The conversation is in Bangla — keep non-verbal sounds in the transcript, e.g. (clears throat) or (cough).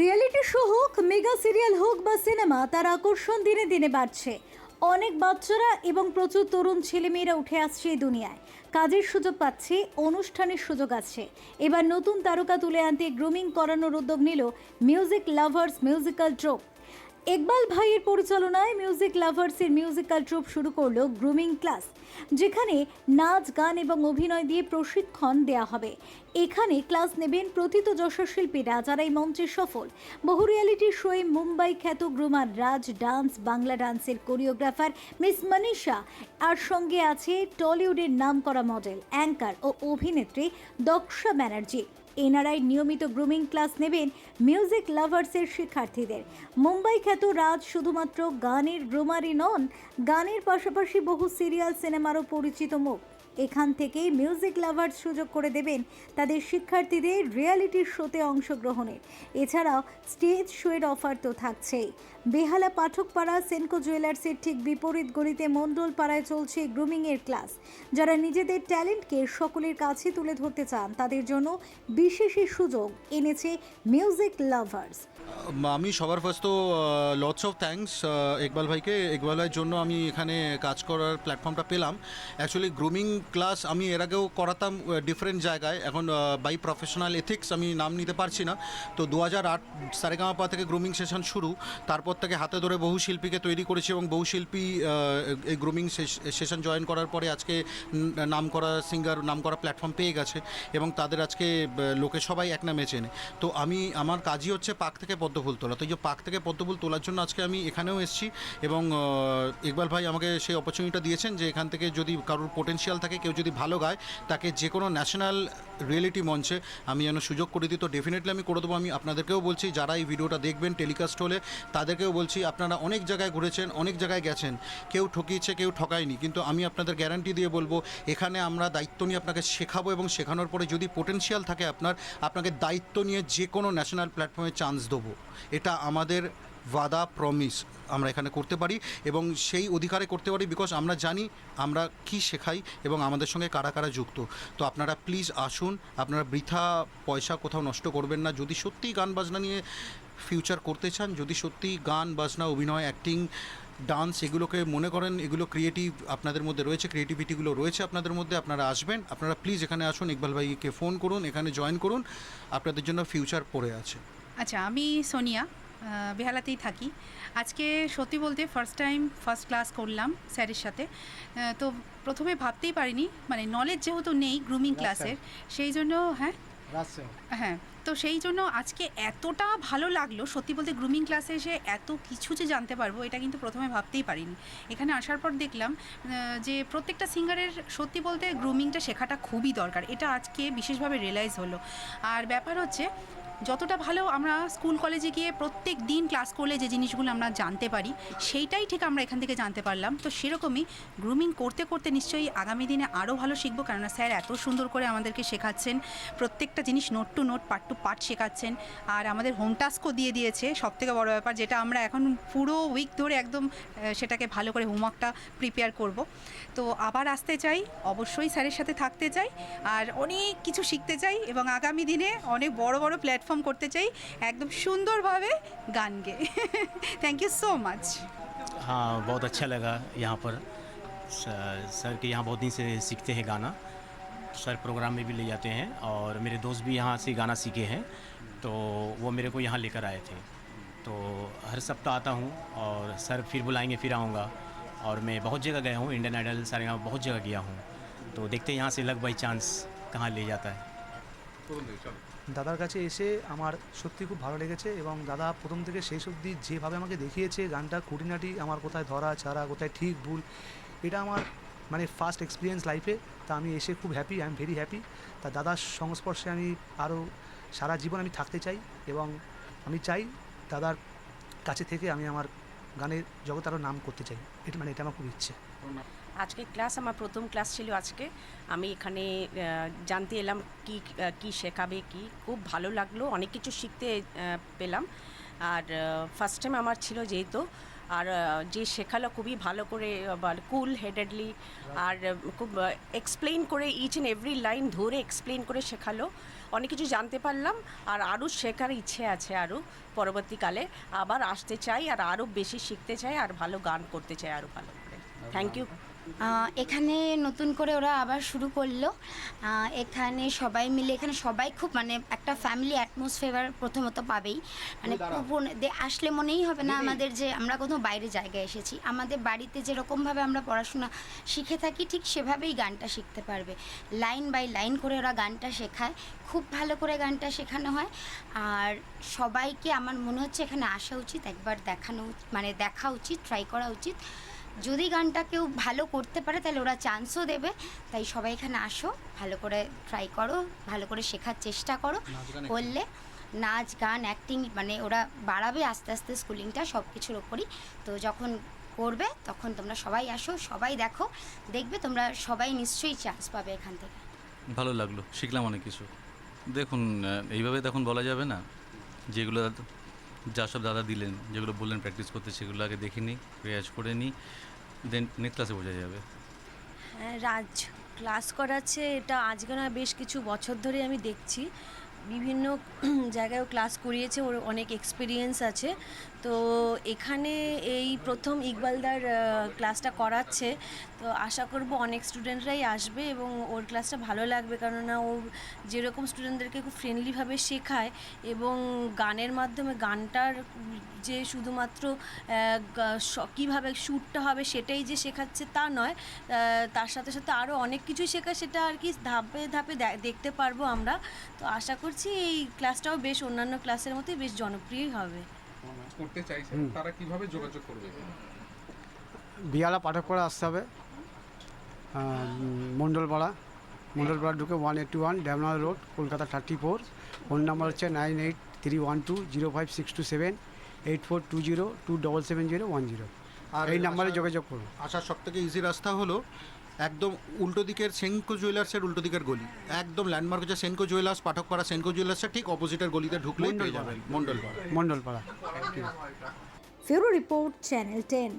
রিয়েলিটি শো হোক মেগা সিরিয়াল হোক বা সিনেমা তার আকর্ষণ দিনে দিনে বাড়ছে। অনেক বাচ্চারা এবং প্রচুর তরুণ ছেলেমেয়েরা উঠে আসছে এই দুনিয়ায়। কাজের সুযোগ পাচ্ছে, অনুষ্ঠানের সুযোগ আছে। এবার নতুন তারকা তুলে আনতে গ্রুমিং করানোর উদ্যোগ নিল music lovers musical troupe Iqbal ভাইয়ের পরিচালনায় মিউজিক লাভার্সের মিউজিক্যাল ট্রুপ শুরু করল গ্রুমিং ক্লাস যেখানে নাচ, গান এবং অভিনয় দিয়ে প্রশিক্ষণ দেয়া হবে। এখানে ক্লাস নেবেন প্রথিত যশশিল্পীরা যারা এই মঞ্চে সফল। বহু রিয়েলিটি শোয়ে মুম্বাই খ্যাত গ্রুমার রাজ ডান্স বাংলা ডান্সের কোরিওগ্রাফার মিস মনীষা আর সঙ্গে আছে টলিউডের নাম করা মডেল অ্যাঙ্কার ও অভিনেত্রী দক্ষা ব্যানার্জি। এনারাই নিয়মিত গ্রুমিং ক্লাস নেবেন মিউজিক লাভার্সের শিক্ষার্থীদের। মুম্বাই খ্যাত রাজ শুধুমাত্র গানের গ্রুমারই নন, গানের পাশাপাশি বহু সিরিয়াল সিনেমারও পরিচিত মুখ। এখান থেকেই মিউজিক লাভার্স সুযোগ করে দেবেন তাদের শিক্ষার্থীদের রিয়েলিটি শোতে অংশগ্রহণের। এছাড়াও স্টেজ শোয়ের অফার তো থাকছেই। বেহালা পাঠকপাড়া সেনকো জুয়েলার্সের ঠিক বিপরীত গলিতে মণ্ডল পাড়ায় চলছে গ্রুমিংয়ের ক্লাস যারা নিজেদের ট্যালেন্টকে সকলের কাছে তুলে ধরতে চান, তাদের জন্য বিশেষ সুযোগ এনেছে মিউজিক লাভার্স আমি সবার ফার্স্ট তো লটস অফ থ্যাঙ্কস ইকবাল ভাইকে। ইকবাল ভাইয়ের জন্য আমি এখানে কাজ করার প্ল্যাটফর্মটা পেলাম। অ্যাকচুয়ালি গ্রুমিং ক্লাস আমি এর আগেও করাতাম ডিফারেন্ট জায়গায়। এখন বাই প্রফেশনাল এথিক্স আমি নাম নিতে পারছি না। তো দু হাজার আট সারেগামাপা থেকে গ্রুমিং সেশন শুরু। তারপর থেকে হাতে ধরে বহু শিল্পীকে তৈরি করেছি এবং বহু শিল্পী এই গ্রুমিং সেশন জয়েন করার পরে আজকে নাম করা সিঙ্গার নাম করা প্ল্যাটফর্ম পেয়ে গেছে এবং তাদের আজকে লোকে সবাই এক নামে চেনে। তো আমি, আমার কাজই হচ্ছে পাক থেকে পদ্মফুল তোলা। তো এই যে পাক থেকে পদ্মফুল তোলার জন্য আজকে আমি এখানেও এসেছি এবং ইকবাল ভাই আমাকে সেই অপরচুনিটিটা দিয়েছেন যে এখান থেকে যদি কারোর পোটেনশিয়াল থাকে কেউ যদি ভালো গায়, তাকে যে কোনো ন্যাশনাল রিয়েলিটি মঞ্চে আমি যেন সুযোগ করে দিই। তো ডেফিনেটলি আমি করে দেবো। আমি আপনাদেরকেও বলছি, যারা এই ভিডিওটা দেখবেন টেলিকাস্ট হলে, তাদেরকেও বলছি, আপনারা অনেক জায়গায় ঘুরেছেন, অনেক জায়গায় গেছেন। কেউ ঠকিয়েছে, কেউ ঠকায়নি। কিন্তু আমি আপনাদের গ্যারান্টি দিয়ে বলব, এখানে আমরা দায়িত্ব নিয়ে আপনাকে শেখাবো এবং শেখানোর পরে যদি পোটেনশিয়াল থাকে আপনার, আপনাকে দায়িত্ব নিয়ে যে কোনো ন্যাশনাল প্ল্যাটফর্মে চান্স দেবো। এটা আমাদের ওয়াদা প্রমিস আমরা এখানে করতে পারি এবং সেই অধিকারে করতে পারি বিকজ আমরা জানি আমরা কি শেখাই এবং আমাদের সঙ্গে কারা কারা যুক্ত। তো আপনারা প্লিজ আসুন, আপনারা বৃথা পয়সা কোথাও নষ্ট করবেন না। যদি সত্যিই গান বাজনা নিয়ে ফিউচার করতে চান, যদি সত্যি গান, বাজনা, অভিনয় অ্যাক্টিং ডান্স এগুলোকে মনে করেন, এগুলো ক্রিয়েটিভ আপনাদের মধ্যে রয়েছে ক্রিয়েটিভিটিগুলো রয়েছে আপনাদের মধ্যে, আপনারা আসবেন, আপনারা প্লিজ এখানে আসুন, ইকবাল ভাইকে ফোন করুন, এখানে জয়েন করুন, আপনাদের জন্য ফিউচার পড়ে আছে। আচ্ছা আমি সোনিয়া বেহালাতেই থাকি। আজকে সত্যি বলতে ফার্স্ট টাইম ফার্স্ট ক্লাস করলাম স্যারের সাথে। তো প্রথমে ভাবতেই পারিনি মানে নলেজ যেহেতু নেই গ্রুমিং ক্লাসের সেই জন্য হ্যাঁ? হ্যাঁ তো সেই জন্য আজকে এতটা ভালো লাগল সত্যি বলতে গ্রুমিং ক্লাসে এসে এত কিছু যে জানতে পারব এটা কিন্তু প্রথমে ভাবতেই পারিনি। এখানে আসার পর দেখলাম যে প্রত্যেকটা সিঙ্গারের সত্যি বলতে গ্রুমিংটা শেখাটা খুবই দরকার। এটা আজকে বিশেষভাবে রিয়েলাইজ হলো। আর ব্যাপার হচ্ছে যতটা ভালো আমরা স্কুল কলেজে গিয়ে প্রত্যেক দিন ক্লাস করলে যে জিনিসগুলো আমরা জানতে পারি, সেইটাই ঠিক আমরা এখান থেকে জানতে পারলাম। তো সেরকমই গ্রুমিং করতে করতে নিশ্চয়ই আগামী দিনে আরও ভালো শিখব, কেননা স্যার এত সুন্দর করে আমাদেরকে শেখাচ্ছেন। প্রত্যেকটা জিনিস note to note part to part শেখাচ্ছেন। আর আমাদের হোম টাস্কও দিয়ে দিয়েছে। সব থেকে বড় ব্যাপার যেটা আমরা এখন পুরো উইক ধরে একদম সেটাকে ভালো করে হোমওয়ার্কটা প্রিপেয়ার করব। তো আবার আসতে চাই, অবশ্যই স্যারের সাথে থাকতে চাই। আর অনেক কিছু শিখতে চাই এবং আগামী দিনে অনেক বড় বড় প্ল্যাটফর্ম করতে চাই একদম সুন্দরভাবে গান গেয়ে থ্যাংক ইউ সো মাচ हाँ बहुत अच्छा लगा यहाँ पर स- सर के यहाँ बहुत दिन से सीखते हैं गाना सर प्रोग्राम में भी ले जाते हैं और मेरे दोस्त भी यहाँ से गाना सीखे हैं तो वो मेरे को यहाँ लेकर आए थे तो हर सप्ताह आता हूँ और सर फिर बुलाएंगे फिर आऊँगा और मैं बहुत जगह गया हूँ इंडियन आइडल सारे यहाँ बहुत जगह गया हूँ तो देखते हैं यहाँ से लग बाई चांस कहाँ ले जाता है দাদার কাছে এসে আমার সত্যি খুব ভালো লেগেছে এবং দাদা প্রথম থেকে শেষ অবধি যেভাবে আমাকে দেখিয়েছে গানটা, খুঁটিনাটি আমার কোথায় ধরা, ছাড়া, কোথায় ঠিক ভুল, এটা আমার মানে ফার্স্ট এক্সপিরিয়েন্স লাইফে তা আমি এসে খুব happy I am very happy তা দাদার সংস্পর্শে আমি আরও সারা জীবন আমি থাকতে চাই এবং আমি চাই দাদার কাছে থেকে আমি আমার গানের জগতে আরও নাম করতে চাই। এটা মানে এটা আমার খুব ইচ্ছে। আজকে ক্লাস, আমার প্রথম ক্লাস ছিল আজকে। আমি এখানে জানতে এলাম কি কি শেখাবে, কি। খুব ভালো লাগল, অনেক কিছু শিখতে পেলাম। আর ফার্স্ট টাইম আমার ছিল যেহেতু। আর যে শেখালো খুবই ভালো করে কুল হেডেডলি আর খুব এক্সপ্লেন করে ইচ অ্যান্ড এভরি লাইন ধরে এক্সপ্লেন করে শেখালো। অনেক কিছু জানতে পারলাম। আর আরও শেখার ইচ্ছে আছে আরও পরবর্তীকালে। আবার আসতে চাই আর আরও বেশি শিখতে চাই আর ভালো গান করতে চাই আরও ভালো। থ্যাংক ইউ এখানে নতুন করে ওরা আবার শুরু করল। এখানে সবাই মিলে এখানে সবাই খুব মানে একটা ফ্যামিলি অ্যাটমসফিয়ার প্রথমত পাবেই। মানে খুব আসলে মনেই হবে না আমাদের যে আমরা কোথাও বাইরে জায়গায় এসেছি। আমাদের বাড়িতে যেরকমভাবে আমরা পড়াশোনা শিখে থাকি ঠিক সেভাবেই গানটা শিখতে পারবে। লাইন বাই লাইন করে ওরা গানটা শেখায়। খুব ভালো করে গানটা শেখানো হয়। আর সবাইকে আমার মনে হচ্ছে এখানে আসা উচিত একবার দেখানো মানে দেখা উচিত ট্রাই করা উচিত। যদি গানটা কেউ ভালো করতে পারে তাহলে ওরা চান্সও দেবে। তাই সবাই এখানে আসো ভালো করে ট্রাই করো ভালো করে শেখার চেষ্টা করো। করলে নাচ গান অ্যাক্টিং মানে ওরা বাড়াবে আস্তে আস্তে স্কুলিংটা সব কিছুর ওপরই। তো যখন করবে তখন তোমরা সবাই আসো সবাই দেখো দেখবে তোমরা সবাই নিশ্চয়ই চান্স পাবে এখান থেকে। ভালো লাগল শিখলাম অনেক কিছু। দেখুন এইভাবে তখন বলা যাবে না যেগুলো যা সব দাদা দিলেন যেগুলো বললেন প্র্যাকটিস করতে সেগুলো আগে দেখে নিই রেয়াজ করে নিই দেন নেক্সট ক্লাসে বোঝা যাবে। হ্যাঁ, রাজ ক্লাস করাচ্ছে এটা আজকে না বেশ কিছু বছর ধরে আমি দেখছি। বিভিন্ন (clears throat) জায়গায়ও ক্লাস করিয়েছে, ওর অনেক এক্সপিরিয়েন্স আছে। তো এখানে এই প্রথম ইকবালদার ক্লাসটা করাচ্ছে। তো আশা করব অনেক স্টুডেন্টরাই আসবে এবং ওর ক্লাসটা ভালো লাগবে, কেননা ও যেরকম স্টুডেন্টদেরকে খুব ফ্রেন্ডলিভাবে শেখায় এবং গানের মাধ্যমে গানটার যে শুধুমাত্র কীভাবে শ্যুটটা হবে সেটাই যে শেখাচ্ছে তা নয়। তার সাথে সাথে আরও অনেক কিছুই শেখায় সেটা আর কি ধাপে ধাপে দেখতে পারব আমরা। তো আশা করছি এই ক্লাসটাও বেশ অন্যান্য ক্লাসের মতোই বেশ জনপ্রিয়ই হবে। করতে চাইছেন তারা কীভাবে যোগাযোগ করবে বিয়ালা পাঠকপাড়া আসতে হবে। মণ্ডলপাড়া মণ্ডলপাড়া ঢুকে one eighty one ড্যামনার road Kolkata thirty four phone number হচ্ছে nine eight three one two zero five six two seven eight four two zero two double seven zero one zero আর এই নাম্বারে যোগাযোগ করুন। আসার সব থেকে ইজি রাস্তা হলো একদম উল্টো দিকের সেনকো জুয়েলার্সের উল্টো দিকের গলি। একদম ল্যান্ডমার্ক হচ্ছে সেনকো জুয়েলার্স পাঠকপাড়া সেনকো জুয়েলার্সের ঠিক অপোজিটের গলিতে ঢুকলেই পেয়ে যাবেন। মন্ডলপাড়া। মণ্ডলপাড়া ফেরো রিপোর্ট চ্যানেল টেন